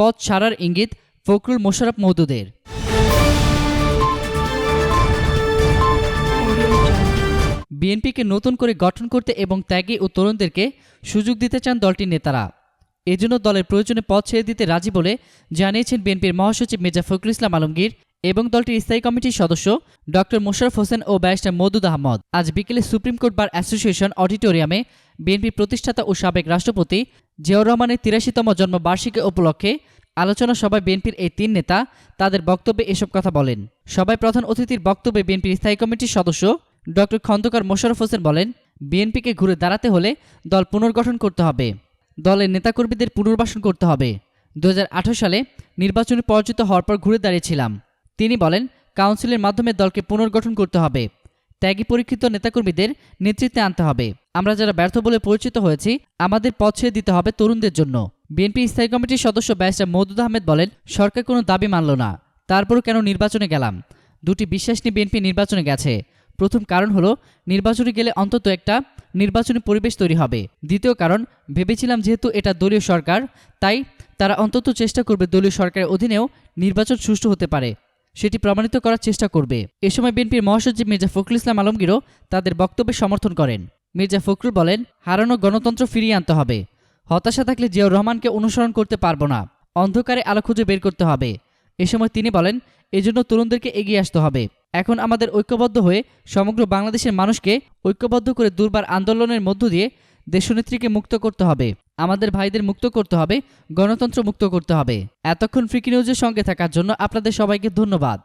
পথ ছাড়ার ইঙ্গিত ফখরুল মোশাররফ মওদুদের বিএনপিকে নতুন করে গঠন করতে এবং ত্যাগী ও তরুণদেরকে সুযোগ দিতে চান দলটির নেতারা। এজন্য দলের প্রয়োজনে পথ ছেড়ে দিতে রাজি বলে জানিয়েছেন বিএনপির মহাসচিব মির্জা ফখরুল ইসলাম আলমগীর এবং দলটির স্থায়ী কমিটির সদস্য ডক্টর মোশাররফ হোসেন ও ব্যারিস্টার মদুদ আহমদ। আজ বিকেলে সুপ্রিম কোর্ট বার অ্যাসোসিয়েশন অডিটোরিয়ামে বিএনপির প্রতিষ্ঠাতা ও সাবেক রাষ্ট্রপতি জিয়াউর রহমানের তিরাশিতম জন্মবার্ষিকী উপলক্ষে আলোচনা সভায় বিএনপির এই তিন নেতা তাদের বক্তব্যে এসব কথা বলেন। সবাই প্রধান অতিথির বক্তব্যে বিএনপির স্থায়ী কমিটির সদস্য ডক্টর খন্দকার মোশাররফ হোসেন বলেন, বিএনপিকে ঘুরে দাঁড়াতে হলে দল পুনর্গঠন করতে হবে, দলের নেতাকর্মীদের পুনর্বাসন করতে হবে। দু হাজার আঠেরো সালে নির্বাচনে পরাজিত হওয়ার পর ঘুরে দাঁড়িয়েছিলাম। তিনি বলেন, কাউন্সিলের মাধ্যমে দলকে পুনর্গঠন করতে হবে। ত্যাগী পরীক্ষিত নেতাকর্মীদের নেতৃত্বে আনতে হবে। আমরা যারা ব্যর্থ বলে পরিচিত হয়েছি, আমাদের পথ ছেড়ে দিতে হবে তরুণদের জন্য। বিএনপি স্থায়ী কমিটির সদস্য ব্যারিস্টার মৌদুদ আহমেদ বলেন, সরকার কোনো দাবি মানল না। তারপরও কেন নির্বাচনে গেলাম? দুটি বিশ্বাস নিয়ে বিএনপি নির্বাচনে গেছে। প্রথম কারণ হলো, নির্বাচনে গেলে অন্তত একটা নির্বাচনী পরিবেশ তৈরি হবে। দ্বিতীয় কারণ, ভেবেছিলাম যেহেতু এটা দলীয় সরকার, তাই তারা অন্তত চেষ্টা করবে দলীয় সরকারের অধীনেও নির্বাচন সুষ্ঠু হতে পারে। সেটি প্রমাণিত করার চেষ্টা করবে। এ সময় বিএনপির মহাসচিব মির্জা ফখরুল ইসলাম আলমগীরও তাদের বক্তব্যে সমর্থন করেন। মির্জা ফখরুল বলেন, হারানো গণতন্ত্র ফিরিয়ে আনতে হবে। হতাশা থাকলে জিয়াউর রহমানকে অনুসরণ করতে পারব না। অন্ধকারে আলো খুঁজে বের করতে হবে। এ সময় তিনি বলেন, এজন্য তরুণদেরকে এগিয়ে আসতে হবে। এখন আমাদের ঐক্যবদ্ধ হয়ে সমগ্র বাংলাদেশের মানুষকে ঐক্যবদ্ধ করে দুর্বার আন্দোলনের মধ্য দিয়ে দেশনেত্রীকে মুক্ত করতে হবে। আমাদের ভাইদের মুক্ত করতে হবে, গণতন্ত্র মুক্ত করতে হবে। এতক্ষণ ফ্রিকি নিউজের সঙ্গে থাকার জন্য আপনাদের সবাইকে ধন্যবাদ।